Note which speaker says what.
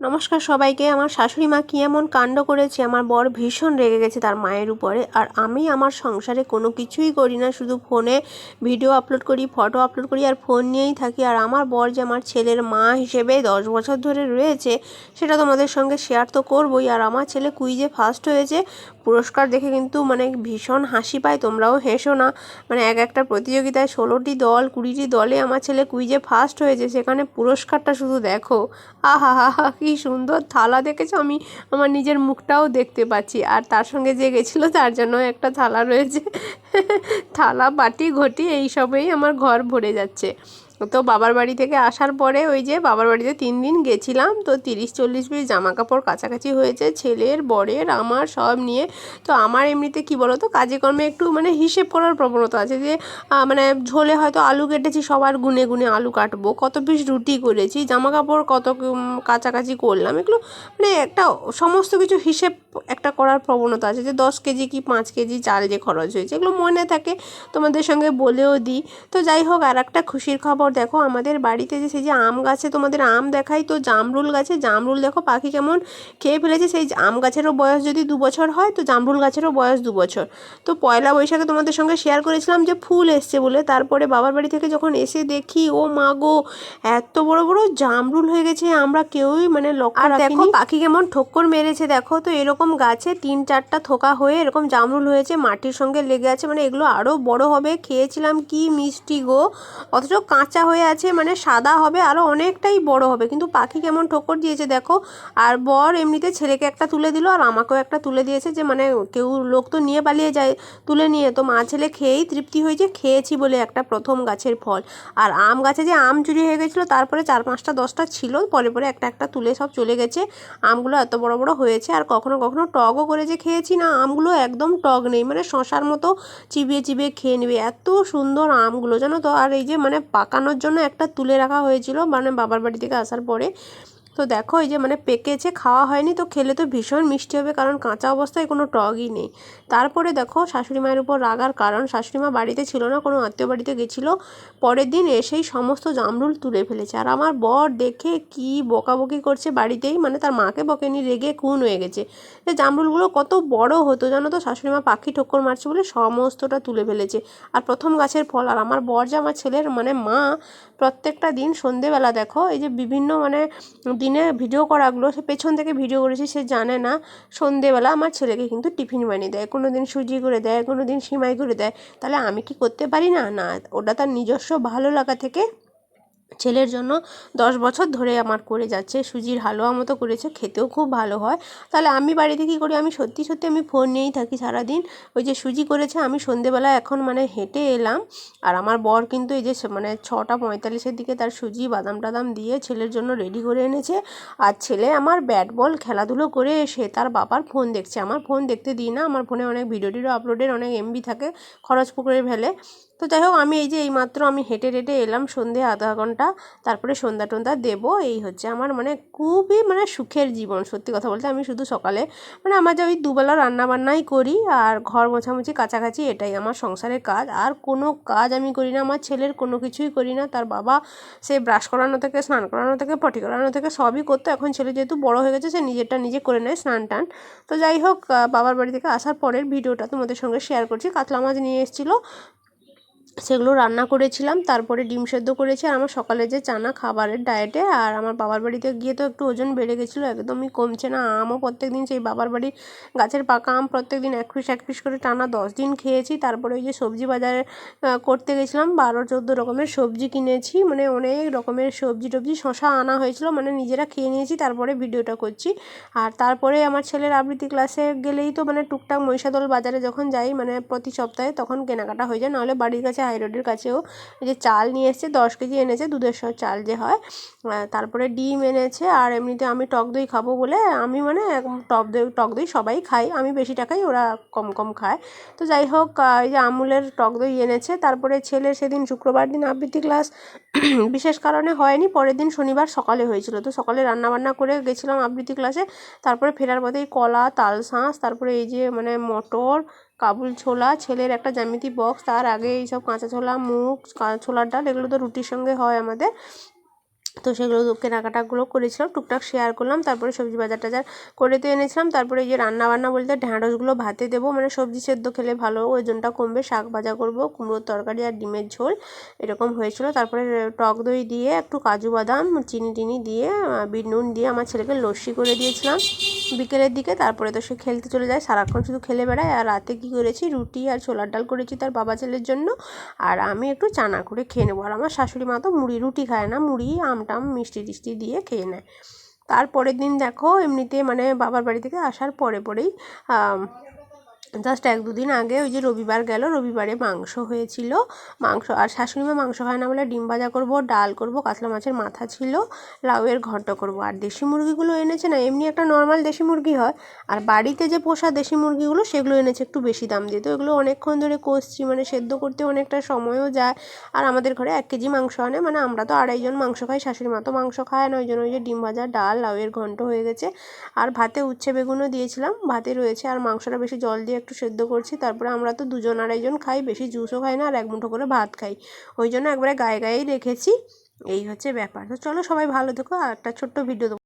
Speaker 1: নমস্কার সবাইকে। আমার শাশুড়ি মা কি এমন কাণ্ড করেছে? আমার বর ভীষণ রেগে গেছে তার মায়ের উপরে। আর আমি আমার সংসারে কোনো কিছুই করি না, শুধু ফোনে ভিডিও আপলোড করি, ফটো আপলোড করি আর ফোন নিয়েই থাকি। আর আমার বর যে আমার ছেলের মা হিসেবে দশ বছর ধরে রয়েছে, সেটা তোমাদের সঙ্গে শেয়ার তো করবই। আর আমার ছেলে কুইজে ফার্স্ট হয়েছে। পুরস্কার দেখে কিন্তু মানে ভীষণ হাসি পায়, তোমরাও হেসো না। মানে এক একটা প্রতিযোগিতায় ষোলোটি দল, কুড়িটি দলে আমার ছেলে কুইজে ফার্স্ট হয়েছে। সেখানে পুরস্কারটা শুধু দেখো। আহা, হা হা, কি সুন্দর থালা দেখেছ? আমি আমার নিজের মুখটাও দেখতে পাচ্ছি। আর তার সঙ্গে যে গেছিল, তার জন্য একটা থালা রয়েছে। থালা, বাটি, ঘটি, এইসবেই আমার ঘর ভরে যাচ্ছে। তো বাবার বাড়ি থেকে আসার পরে ওই যে বাবার বাড়িতে তিন দিন গেছিলাম, তো তিরিশ চল্লিশ পিস জামা কাপড় কাছাকাছি হয়েছে, ছেলের, বরের, আমার সব নিয়ে। তো আমার এমনিতে কি বলো তো কাজে কর্মে একটু মানে হিসেব করার প্রবণতা আছে যে মানে ঝোলে হয়তো আলু কেটেছি, সবার গুনে গুনে আলু কাটবো, কত পিস রুটি করেছি জামা কাপড় কত কাছাকাছি করলাম, এগুলো মানে একটা সমস্ত কিছু হিসেব একটা করার প্রবণতা আছে যে, দশ কেজি কি পাঁচ কেজি চাল যে খরচ হয়েছে, এগুলো মনে থাকে, তোমাদের সঙ্গে বলেও দিই। তো যাই হোক, আর একটা খুশির খবর দেখো আমাদের বাড়িতে যে সেই যে আম গাছে তোমাদের আম দেখাই তো জামরুল গাছে জামরুল দেখো পাখি কেমন খেয়ে ফেলেছে। সেই আম গাছেরও বয়স যদি দু বছর হয় তো জামরুল গাছেরও বয়স দু বছর। তো পয়লা বৈশাখে তোমাদের সঙ্গে শেয়ার করেছিলাম যে ফুল এসছে বলে তারপরে বাবার বাড়ি থেকে যখন এসে দেখি ও মা গো এত বড় বড় জামরুল হয়ে গেছে আমরা কেউই মানে লক্ষ্য
Speaker 2: আর
Speaker 1: দেখো পাখি কেমন ঠক্কর মেরেছে দেখো তো এরকম গাছে তিন চারটা থোকা হয়ে এরকম জামরুল হয়েছে মাটির সঙ্গে লেগে আছে মানে এগুলো আরও বড় হবে। খেয়েছিলাম কি মিষ্টি গো অথচ কাঁচা হয়ে আছে মানে সাদা হবে আরও অনেকটাই বড় হবে। কিন্তু পাখি কেমন ঠোকর দিয়েছে দেখো। আর বর এমনিতে ছেলেকে একটা তুলে দিল, আর আমাকেও একটা তুলে দিয়েছে যে মানে কেউ লোক তো নিয়ে পালিয়ে যায়, তুলে নিয়ে। তো মা ছেলে খেয়েই তৃপ্তি হয়েছে, খেয়েছি বলে একটা প্রথম গাছের ফল। আর আম গাছে যে আম চুরি হয়ে গেছিল, তারপরে চার পাঁচটা, দশটা ছিল, পরে পরে একটা একটা তুলে সব চলে গেছে। আমগুলো এত বড় বড় হয়েছে, আর কখনো কখনো টকও করে যে খেয়েছি না, আমগুলো একদম টক নেই। মানে শশার মতো চিবিয়ে চিবিয়ে খেয়ে নেবে, এত সুন্দর আমগুলো, জানো তো? আর এই যে মানে জন্য একটা তুলে রাখা হয়েছিল মানে বাবার বাড়ি থেকে আসার পরে। তো দেখো, এই যে মানে পেকেছে খাওয়া হয়নি, তো খেলে তো ভীষণ মিষ্টি হবে, কারণ কাঁচা অবস্থায় কোনো টগই নেই। তারপরে দেখো শাশুড়ি মায়ের উপর রাগার কারণ শাশুড়ি মা বাড়িতে ছিল না, কোনো আত্মীয় বাড়িতে গেছিল। পরের দিন এসেই সমস্ত জামরুল তুলে ফেলেছে। আর আমার বর দেখে কি বকাবকি করছে বাড়িতেই মানে তার মাকে বকেনি, রেগে খুন হয়ে গেছে। যে জামরুলগুলো কত বড় হতো, জানো তো? শাশুড়ি মা পাখি ঠক্কর মারছে বলে সমস্তটা তুলে ফেলেছে। আর প্রথম গাছের ফল, আর আমার বর যে আমার ছেলের মানে মা, প্রত্যেকটা দিন সন্ধেবেলা দেখো, এই যে বিভিন্ন মানে দিনে ভিডিও করাগুলো, সে পেছন থেকে ভিডিও করেছি, সে জানে না। সন্ধেবেলা আমার ছেলেকে কিন্তু টিফিন বানিয়ে দেয় কোনো দিন সুজি করে দেয় কোনো দিন সিমাই করে দেয়। তাহলে আমি কি করতে পারি না? না, ওটা তার নিজস্ব ভালো লাগা থেকে ছেলের জন্য দশ বছর ধরে আমার করে যাচ্ছে, সুজির হালুয়া মতো করেছে, খেতেও খুব ভালো হয়। তাহলে আমি বাড়িতে কী করি? আমি সত্যি সত্যি আমি ফোন নিয়েই থাকি সারাদিন। ওই যে সুজি করেছে, আমি সন্ধেবেলা এখন মানে হেঁটে এলাম। আর আমার বর কিন্তু এই যে মানে ছটা পঁয়তাল্লিশের দিকে তার সুজি বাদাম টাদাম দিয়ে ছেলের জন্য রেডি করে এনেছে। আর ছেলে আমার ব্যাট বল খেলাধুলো করে এসে তার বাবার ফোন দেখছে। আমার ফোন দেখতে দিই না, আমার ফোনে অনেক ভিডিও টিডিও আপলোডের অনেক এমবি থাকে খরচ পুকুরে ফেলে। তো যাই হোক আমি এই যে এইমাত্র আমি হেঁটে হেঁটে এলাম সন্ধে আধা ঘণ্টা, তারপরে সন্ধ্যা টন্ধা দেবো, এই হচ্ছে আমার মানে খুবই মানে সুখের জীবন, সত্যি কথা বলতে আমি শুধু সকালে মানে আমার যে ওই দুবেলা রান্না বান্নাই করি আর ঘর মোছামুছি কাছাকাছি এটাই আমার সংসারের কাজ, আর কোনো কাজ আমি করি না, আমার ছেলের কোনো কিছুই করি না, তার বাবা সে ব্রাশ করানো থেকে, স্নান করানো থেকে, পটি করানো থেকে সবই করতো, এখন ছেলে যেহেতু বড় হয়ে গেছে, সে নিজেরটা নিজে করে নেয় স্নান টান। তো যাই হোক বাবার বাড়ি থেকে আসার পরের ভিডিওটা তোমাদের সঙ্গে শেয়ার করছি, কাতলা মাছ নিয়ে এসেছিল সেগুলো রান্না করেছিলাম, তারপরে ডিম সেদ্ধ করেছি আর আমার সকালে যে চানা খাবারের ডায়েটে আর আমার বাবার বাড়িতে গিয়ে তো একটু ওজন বেড়ে গেছিল, একদমই কমছে না। আমও প্রত্যেক দিন সেই বাবার বাড়ির গাছের পাকা আম প্রত্যেক দিন এক পিস এক পিস করে টানা দশ দিন খেয়েছি। তারপরে ওই যে সবজি বাজারে করতে গেছিলাম, বারো, চোদ্দ রকমের সবজি কিনেছি। মানে অনেক রকমের সবজি টবজি শশা আনা হয়েছিল মানে নিজেরা খেয়ে নিয়েছি, তারপরে ভিডিওটা করছি। আর তারপরে আমার ছেলের আবৃত্তি ক্লাসে গেলেই তো মানে টুকটাক মহিষাদল বাজারে যখন যাই মানে প্রতি সপ্তাহে তখন কেনাকাটা হয়ে যায়, নাহলে বাড়ির কাছে হাই রোডের কাছেও। যে চাল নিয়ে এসেছে, দশ কেজি এনেছে, দুধের সহ চাল যে হয়। তারপরে ডিম এনেছে, আর এমনিতে আমি টক দই খাব বলে আমি মানে টক দই টক দই সবাই খাই। আমি বেশি টাকাই ওরা কম কম খায়। তো যাই হোক এই যে আমুলের টক দই এনেছে, তারপরে ছেলে সেদিন শুক্রবার দিন আবৃত্তি ক্লাস। বিশেষ কারণে হয়নি, পরের দিন শনিবার সকালে হয়েছিল। তো সকালে রান্না বান্না করে গেছিলাম আবৃত্তি ক্লাসে। তারপরে ফেরার পথে এই কলা তাল শাঁস তারপরে এই যে মানে মটর কাবুল ছোলা, ছেলের একটা জ্যামিতি বক্স তার আগে এইসব কাঁচা ছোলা, মুগ ছোলার ডাল, এগুলো তো রুটির সঙ্গে হয় আমাদের। তো সেগুলো কেনাকাটাগুলো করেছিলাম, টুকটাক শেয়ার করলাম, তারপরে সবজি বাজার টাজার করে তো এনেছিলাম, তারপরে এই যে রান্না বান্না বলতে ঢ্যাঁড়সগুলো ভাতে দেবো মানে সবজি সেদ্ধ খেলে ভালো, ওজনটা কমবে, শাক ভাজা করব, কুমড়োর তরকারি আর ডিমের ঝোল, এরকম হয়েছিল। তারপরে টক দই দিয়ে একটু কাজু বাদাম, চিনি টিনি দিয়ে বিট নুন দিয়ে আমার ছেলেকে লস্যি করে দিয়েছিলাম। বিকেলের দিকে তারপরে তো সে খেলতে চলে যায়, সারাক্ষণ শুধু খেলে বেড়ায়, আর রাতে কী করেছি, রুটি আর ছোলার ডাল করেছি তার বাবা ছেলের জন্য, আর আমি একটু চানা করে খেয়ে নেব। আর আমার শাশুড়ি মা তো মুড়ি, রুটি খায় না, মুড়ি আমটাম মিষ্টি টিষ্টি দিয়ে খেয়ে নেয়। তারপরের দিন দেখো, এমনিতে মানে বাবার বাড়ি থেকে আসার পরে পরেই জাস্ট এক দুদিন আগে ওই যে রবিবার গেল, রবিবারে মাংস হয়েছিল। মাংস, আর শাশুড়ি মা মাংস খায় না বলে ডিম ভাজা করব, ডাল করব, কাতলা মাছের মাথা ছিল, লাউয়ের ঘন্ট করব। আর দেশি মুরগিগুলো এনেছে না, এমনি একটা নর্মাল দেশি মুরগি হয়, আর বাড়িতে যে পোষা দেশি মুরগিগুলো সেগুলো এনেছে একটু বেশি দাম দিয়ে। তো এগুলো অনেকক্ষণ ধরে কষছি মানে সেদ্ধ করতে অনেকটা সময়ও যায়, আর আমাদের ঘরে এক কেজি মাংস আনে মানে আমরা তো আড়াইজন মাংস খাই শাশুড়ি মা তো মাংস খায় না, ওই জন্য ওই যে ডিম ভাজা, ডাল, লাউয়ের ঘন্ট হয়ে গেছে। আর ভাতে উচ্ছে বেগুনও দিয়েছিলাম, ভাতে রয়েছে, আর মাংসটা বেশি জল দিয়ে একটু সেদ্ধ করছি, তারপরে আমরা তো দুজন আড়াইজন খাই, বেশি জুসও খাই না, আর এক মুঠো করে ভাত খাই। ওই জন্য একবারে গায়ে গায়েই রেখেছি, এই হচ্ছে ব্যাপার। তো চলো সবাই ভালো থেকো, আর একটা ছোট্ট ভিডিও